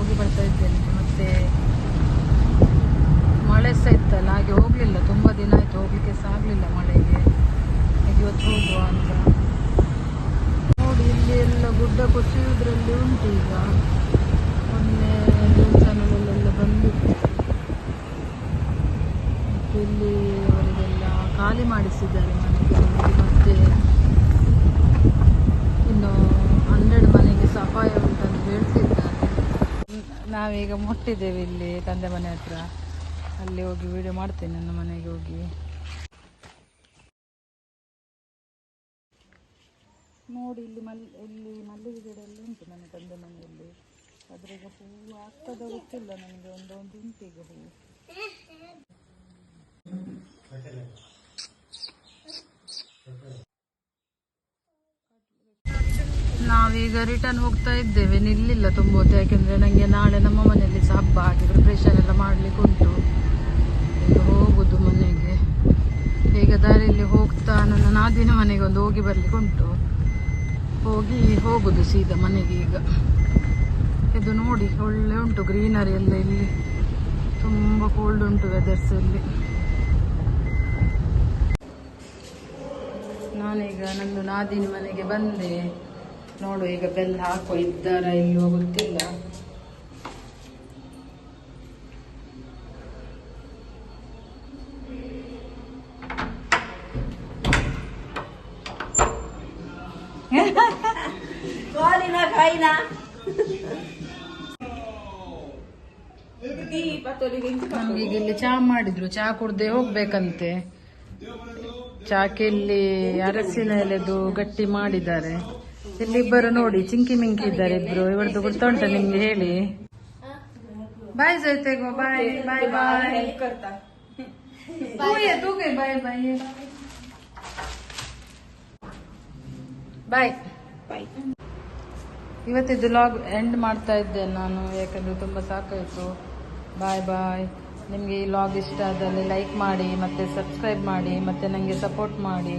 ಇದ್ದೇನೆ. ಮತ್ತೆ ಮಳೆ ಸಹ ಇತ್ತಲ್ಲ, ಹಾಗೆ ಹೋಗಲಿಲ್ಲ. ತುಂಬ ದಿನ ಆಯಿತು, ಹೋಗ್ಲಿಕ್ಕೆ ಸಹ ಆಗಲಿಲ್ಲ ಮಳೆಗೆ. ಹಾಗೆ ಇವತ್ತು ಹೋಗುವ ಅಂತ. ನೋಡಿ, ಇಲ್ಲಿ ಎಲ್ಲ ಗುಡ್ಡ ಕುಸಿಯುವುದ್ರಲ್ಲಿ ಉಂಟು ಈಗ. ಮೊನ್ನೆ ನ್ಯೂಸ್ ಚಾನಲಲ್ಲೆಲ್ಲ ಬಂದಿತ್ತು. ಇಲ್ಲಿ ಅವರಿಗೆಲ್ಲ ಖಾಲಿ ಮಾಡಿಸಿದ್ದಾರೆ ಮನೆಗೆ ಮತ್ತೆ ನಾವೀಗ ಮುಟ್ಟಿದ್ದೇವೆ ಇಲ್ಲಿ ತಂದೆ ಮನೆ ಹತ್ರ. ಅಲ್ಲಿ ಹೋಗಿ ವಿಡಿಯೋ ಮಾಡ್ತೇನೆ ನನ್ನ ಮನೆಗೆ ಹೋಗಿ. ನೋಡಿ, ಇಲ್ಲಿ ಮಲ್, ಇಲ್ಲಿ ಮಲ್ಲಿಗೆ ಗಿಡ ಎಲ್ಲ ಉಂಟು ನನ್ನ ತಂದೆ ಮನೆಯಲ್ಲಿ. ಅದ್ರಾಗ ಹೂವು ಆಗ್ತದ ಗೊತ್ತಿಲ್ಲ ನನಗೆ ಒಂದೊಂದು ಉಂಟು ಈಗ. ಹೂವು ನಾವೀಗ ರಿಟರ್ನ್ ಹೋಗ್ತಾ ಇದ್ದೇವೆ. ನಿಲ್ಲಿಲ್ಲ ತುಂಬ ಹೊತ್ತು ಯಾಕೆಂದ್ರೆ ನನಗೆ ನಾಳೆ ನಮ್ಮ ಮನೆಯಲ್ಲಿ ಸಹ ಹಬ್ಬ. ಹಾಗೆ ಪ್ರಿಪ್ರೇಷನ್ ಎಲ್ಲ ಮಾಡ್ಲಿಕ್ಕೆ ಉಂಟು. ಹೋಗುದು ಮನೆಗೆ. ಈಗ ದಾರಿಯಲ್ಲಿ ಹೋಗ್ತಾ ನನ್ನ ನಾದಿನ ಮನೆಗೆ ಒಂದು ಹೋಗಿ ಬರ್ಲಿಕ್ಕೆ ಉಂಟು. ಹೋಗಿ ಹೋಗುದು ಸೀದಾ ಮನೆಗೆ ಈಗ. ಇದು ನೋಡಿ, ಒಳ್ಳೆ ಉಂಟು ಗ್ರೀನರಿ ಎಲ್ಲ ಇಲ್ಲಿ. ತುಂಬ ಕೋಲ್ಡ್ ಉಂಟು ವೆದರ್ಸ್ ಇಲ್ಲಿ ನಾನೀಗ ನಂದು ನಾದಿನ ಮನೆಗೆ ಬಂದೆ. ನೋಡು ಈಗ ಬೆಲ್ ಹಾಕೋ ಇದ್ದಾರ ಇಲ್ವೋ ಗೊತ್ತಿಲ್ಲ. ನಮ್ಗೀಗ ಇಲ್ಲಿ ಚಹಾ ಮಾಡಿದ್ರು ಚಾ ಕುಡ್ದೆ ಹೋಗ್ಬೇಕಂತೆ. ಚಾಕೆ ಇಲ್ಲಿ ಅರಸಿನ ಎಲೆದು ಗಟ್ಟಿ ಮಾಡಿದ್ದಾರೆ. ಇಲ್ಲಿ ಇಬ್ಬರು ನೋಡಿ, ಚಿಂಕಿ ಮಿಂಕಿ ಇದ್ದಾರೆ ಇಬ್ರು. ಇವರದ್ದು ಗುರ್ತಾ ಉಂಟ ನಿಮ್ಗೆ ಹೇಳಿ. ಬಾಯ್ ಜೊತೆಗೋ ಬಾಯ್ ಬಾಯ್ ಬಾಯ್. ಬಾಯ್ ಬಾಯ್ ಬಾಯ್ ಬಾಯ್. ಬಾಯ್. ಇವತ್ತಿದ್ದು ಲಾಗ್ ಎಂಡ್ ಮಾಡ್ತಾ ಇದ್ದೆ ನಾನು, ಯಾಕಂದ್ರೆ ತುಂಬಾ ಸಾಕಾಯಿತು. ಬಾಯ್ ಬಾಯ್. ನಿಮಗೆ ಈ ಲಾಗ್ ಇಷ್ಟ ಆದಲ್ಲಿ ಲೈಕ್ ಮಾಡಿ, ಮತ್ತೆ ಸಬ್ಸ್ಕ್ರೈಬ್ ಮಾಡಿ, ಮತ್ತೆ ನನಗೆ ಸಪೋರ್ಟ್ ಮಾಡಿ.